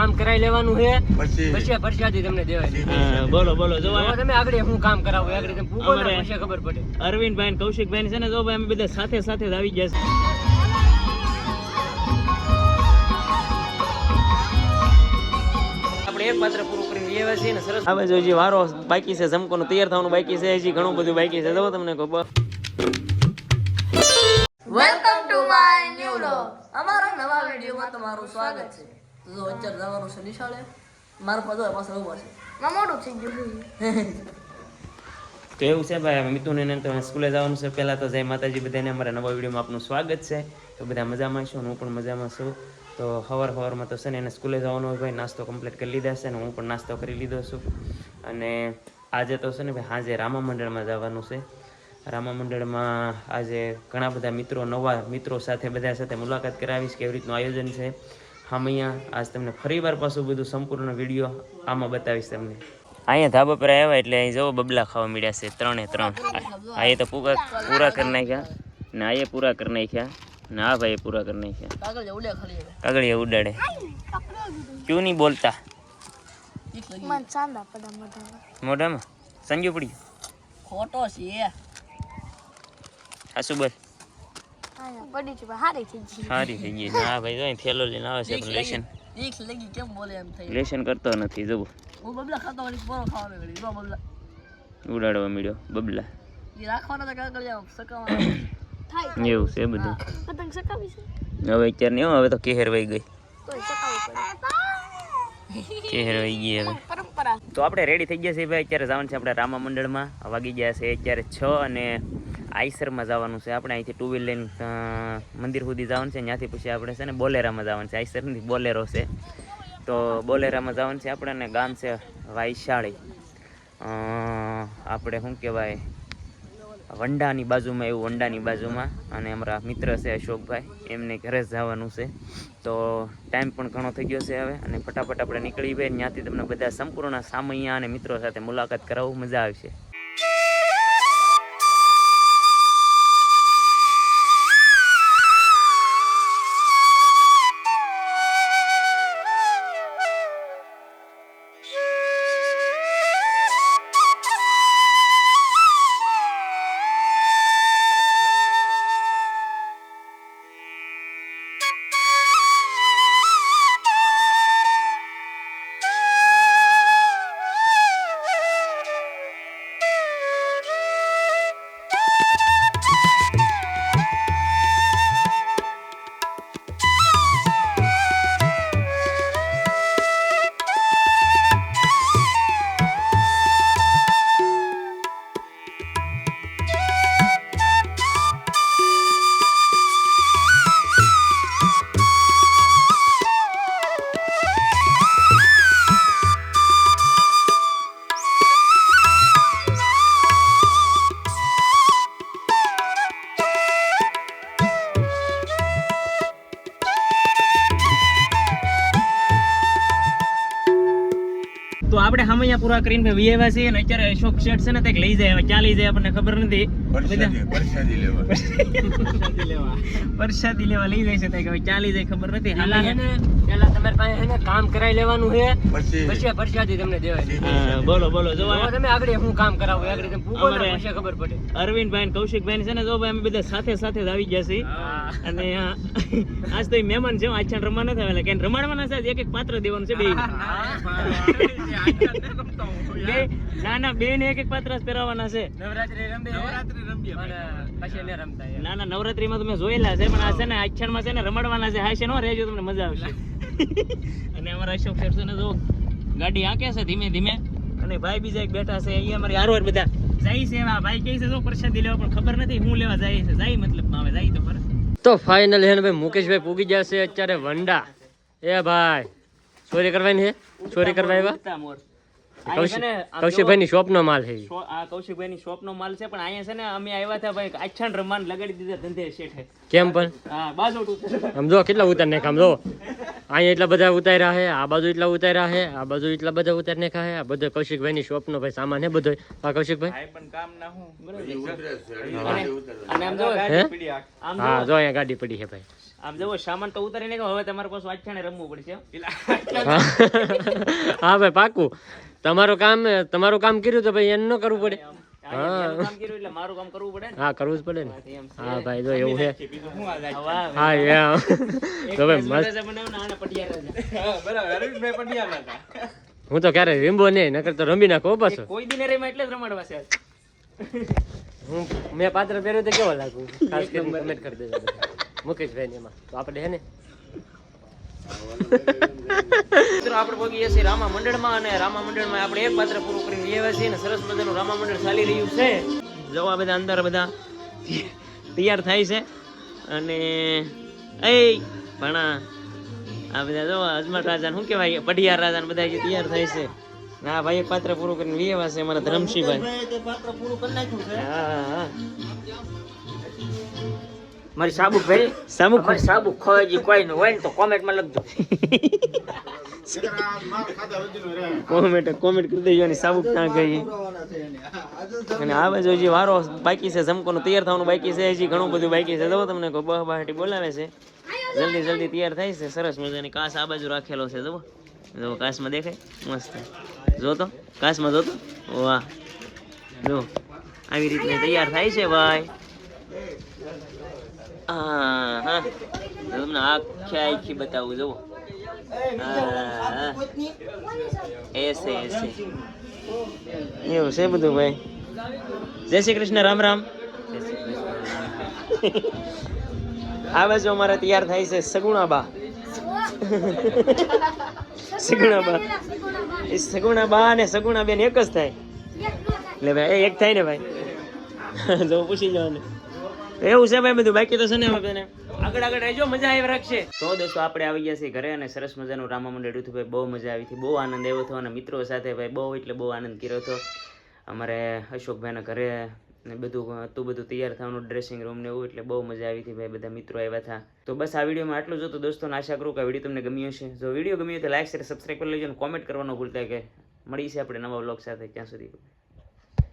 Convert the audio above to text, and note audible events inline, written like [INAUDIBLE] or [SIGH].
કામ કરાવી લેવાનું છે પછી. પછી પરસાદી તમને દેવાય બોલો બોલો જો તમે આગળ હું કામ કરાવું આગળ તમે પૂછો ને પછી ખબર પડે. અરવિંદભાઈ ને કૌશિકભાઈ છે ને જો ભાઈ અમે બધા સાથે સાથે જ આવી ગયા છે. આપણે એક પાત્ર પૂરું કરીને લેવા છીએ ને સરસ. હવે જો વારો બાકી છે જમકોનું તૈયાર થવાનું બાકી છે હજી ઘણું બધું બાકી છે. જો તમને ખબર. Welcome to my new vlog અમારા નવા વિડીયોમાં તમારું સ્વાગત છે. તો અત્યારે જવાનું છે નિશાળે. મારો પદો પાછળ ઊભો છે. માં મોડું થઈ ગયું તો એવું છે ભાઈ હવે મિથુન એને તો સ્કૂલે જવાનું છે. પહેલાં તો જય માતાજી બધાને અમારા નવા વિડીયોમાં આપનું સ્વાગત છે. તો બધા મજામાં છો? હું પણ મજામાં છું. તો હવાર સવારમાં તો છે ને એને સ્કૂલે જવાનું હોય ભાઈ નાસ્તો કમ્પ્લીટ કરી લીધા છે ને હું પણ નાસ્તો કરી લીધો છું. અને આજે તો છે ને ભાઈ આજે રામા મંડળમાં જવાનું છે. રામા મંડળમાં આજે ઘણા બધા મિત્રો નવા મિત્રો સાથે બધા સાથે મુલાકાત કરાવીશ કેવી રીતનું આયોજન છે. અહીંયા આજ તમને ફરીવાર પાછું બધું સંપૂર્ણ વીડિયો આમાં બતાવીશ તમને. અહીંયા ધાબા પર આવ્યા એટલે અહીં જવો બબલા ખાવા મળ્યા છે ત્રણે ત્રણ. અહીંયા તો પૂરા પૂરા કરી નાખ્યા. ને અહીંયા પૂરા કરી નાખ્યા. ને આ ભાઈ પૂરા કરી નાખ્યા. કાગળ જે ઉડે ખાલી હવે કાગળિયા ઉડાડે. ક્યું નહીં બોલતા? મોઢામાં. સંજુ પડી ખોટો છે. સાસુ આયા પડી છે હારી થઈ ગઈ. સારી થઈ ગઈ. હા ભાઈ જો થેલો લઈને આવે છે પણ લેશન. ઠીક લગી કેમ બોલે એમ થઈ લેશન કરતો નથી જવું હું બબલા ખાતો વળી પોરો ખાવાનો વળી જો બબલા. ઉડાડવા મળ્યો બબલા. એ રાખવાના તો કાગળ જાવ સકાવાના થાય. એવું છે બધું. પતંગ સકાવી છે. હવે અત્યારે નહીં હો, હવે તો કેહેર વહી ગઈ. તોય સકાવી પડે. કેહેર વહી ગઈ હવે. પરંપરા. તો આપણે રેડી થઈ ગયા છીએ ભાઈ અત્યારે જવાનું છે આપણે રામા મંડળમાં. વાગી ગયા છે અત્યારે છ અને આઈસરમાં જવાનું છે. આપણે અહીંથી ટુ વ્હીલ લઈને મંદિર સુધી જવાનું છે. ત્યાંથી પછી આપણે છે ને બોલેરામાં જવાનું છે. આઈસરથી બોલેરો છે. તો બોલેરામાં જવાનું છે આપણે ને ગામ છે વાયશાળી. આપણે શું કહેવાય? વંડાની બાજુમાં, એવું વંડાની બાજુમાં. અને અમારા મિત્ર છે અશોકભાઈ, એમને ઘરે જવાનું છે. તો ટાઈમ પણ ઘણો થઈ ગયો છે હવે. અને ફટાફટ આપણે નીકળી ગઈ ત્યાંથી તમને બધા સંપૂર્ણ સામૈયા અને મિત્રો સાથે મુલાકાત કરાવવું મજા આવશે. તો આપણે સામૈયા પૂરા કરીને ભાઈ આવ્યા છીએ અને અત્યારે અશોક શેઠ છે ને તે લઈ જાય ક્યાં લઈ જાય આપણને ખબર નથી. પરસાદી પરસાદી લેવા. પ્રસાદી લેવા. લઈ જાય છે તે હવે ક્યાં લઈ જાય ખબર નથી. પેલા હે ને પેલા તમારે પાસે હે ને કામ કરાવી લેવાનું છે પછી પરસાદી તમને દેવાય. બોલો બોલો જો જો તમે આગળ હું કામ કરાવું આગળ તમે પૂછો ને ખબર પડે. અરવિંદભાઈ ને કૌશિકભાઈ છે ને જો ભાઈ અમે બધા સાથે સાથે જ આવી ગયા છીએ. અને આ આજ તો મહેમાન છે આછાણ રમવા નથી આવેલા કે રમાડવાના છે એક એક પાત્ર દેવાનું છે બે ના ના બે ને એક એક પાત્ર જ પહેરાવવાના છે નવરાત્રી નવરાત્રી ને રમતા એમ. ના ના નવરાત્રીમાં તમે જોયેલા છે પણ આ છે ને આછાણમાં છે ને રમાડવાના છે હા છે નો રહેજો તમને મજા આવશે અને અમારા અશોક સર છે ને જો ગાડી આંકે છે ધીમે ધીમે અને ભાઈ બીજા એક બેઠા છે અહીંયા અમારી હારો બધા જાય છે ભાઈ કહે છે જો પ્રસાદી લેવા પણ ખબર નથી હું લેવા જાય છે જાય મતલબ હવે જાય તો ખરા તો ફાઇનલ હે ને ભાઈ મુકેશભાઈ પૂગી જશે અત્યારે વંડા. એ ભાઈ ચોરી કરવાની હે? ચોરી કરવા આવ્યા? કૌશિકભાઈ ની શોપ નો માલ છે આ કૌશિકભાઈ ની શોપ નો માલ છે પણ અહીંયા છે ને અમે આવ્યા હતા ભાઈ આછાણ રમાન લગાડી દીધા ધંધે શેઠે. કેમ પણ? હા બાજુ ઉતર. આમ જો કેટલા ઉતાર નાખ આમ જો. અહીંયા એટલા બધા ઉતાર્યા છે આ બાજુ એટલા ઉતાર્યા છે આ બાજુ એટલા બધા ઉતાર નાખ્યા છે. આ બધો કૌશિકભાઈ ની શોપ નો ભાઈ સામાન છે બધો. આ કૌશિકભાઈ? આમ જો હે? હા જો જો અહીંયા ગાડી પડી છે ભાઈ. આમ જવો સામાન તો ઉતારીને હવે તમારે પાછું વાંચાણે રમવું પડશે [LAUGHS] હા. ભાઈ પાકું. તમારું કામ તમારું કામ કર્યું તો ભાઈ એમ ન કરવું પડે. આ એનું એટલે મારું કામ કરવું પડે હા કરવું જ પડે ને. હા ભાઈ જો એવું છે બીજું શું આ હા, તો ભાઈ મસ્ત. હું ક્યારે રીંબો નહીં નકર તો રમી નાખો પાછો. કોઈ દિને રેમાં એટલે જ રમાડવા છે. હું મેં પાત્ર પહેર્યું તો કેવો લાગુ? ખાસ કરીને કમેન્ટ કરી દેજો. મુકેશભાઈ એમાં. તો આપણે હે ને મિત્રો આપણે પગીએ છીએ રામા મંડળમાં અને રામા મંડળમાં આપણે એક પાત્ર પૂરું કરીને લેવા છીએ ને સરસ મજાનું રામા મંડળ ચાલી રહ્યું છે. જવા બધા અંદર બધા તૈયાર થાય છે. અને એ ભણા આ બધા જો અજમત રાજા શું કહેવાય? પઢિયાર રાજા બધા જે તૈયાર થાય છે. હા ભાઈ એક પાત્ર પૂરું કરીને લેવા છે અમારા ધરમસિંહભાઈ. હા હા. મારી સાબુક ભાઈ સાબુ મારી સાબુક ખોય ગઈ કોઈ નું હોય ને તો કોમેન્ટમાં લખજો. કોમેન્ટ કોમેન્ટ કરી દેજો અને સાબુક ત્યાં ગઈ અને આ બાજુ હજી વારો બાકી છે જમકોનું તૈયાર થવાનું બાકી છે હજી ઘણું બધું બાકી છે. જો તમને કોઈ બહ બહાટી બોલાવે છે. જલ્દી જલ્દી તૈયાર થાય છે. સરસ મજાની કાસ આ બાજુ રાખેલો છે જો જો કાસમાં દેખાય? મસ્ત. જો તો કાસમાં જો તો. વાહ. જો આવી રીતે તૈયાર થાય છે ભાઈ. હા હા તમને આખી આખી બતાવું જુઓ. એસે એસે એવું છે બધું ભાઈ? જય શ્રી કૃષ્ણ રામ રામ. આ બાજુ અમારે તૈયાર થાય છે સગુણાબા. સગુણાબા. એ સગુણાબા અને સગુણા બેન એક જ થાય. એટલે ભાઈ એ એક થાય ને ભાઈ. જો પૂછી જવાનું. એવું છે ભાઈ બધું બાકી તો છે ને હવે આગળ આગળ રહેજો મજા આવી રાખશે. તો દોસ્તો આપણે આવી ગયા છીએ ઘરે અને સરસ મજાનું રામા મંડળ હતું ભાઈ બહુ મજા આવી હતી બહુ આનંદ આવ્યો હતો અને મિત્રો સાથે ભાઈ બહુ એટલે બહુ આનંદ કર્યો હતો. અમારે અશોકભાઈના ઘરે ને બધું હતું બધું તૈયાર થવાનું ડ્રેસિંગ રૂમ ને એવું એટલે બહુ મજા આવી હતી ભાઈ બધા મિત્રો આવ્યા હતા. તો બસ આ વિડીયોમાં આટલું જ હતું દોસ્તો આશા કરું કે આ વીડિયો તમને ગમ્યો હશે. જો વીડિયો ગમ્યો તો લાઈક શેર સબસ્ક્રાઈબ કરી લેજો અને કોમેન્ટ કરવાનું ભૂલતા કે. મળી છે આપણે નવા વ્લોગ સાથે ત્યાં સુધી.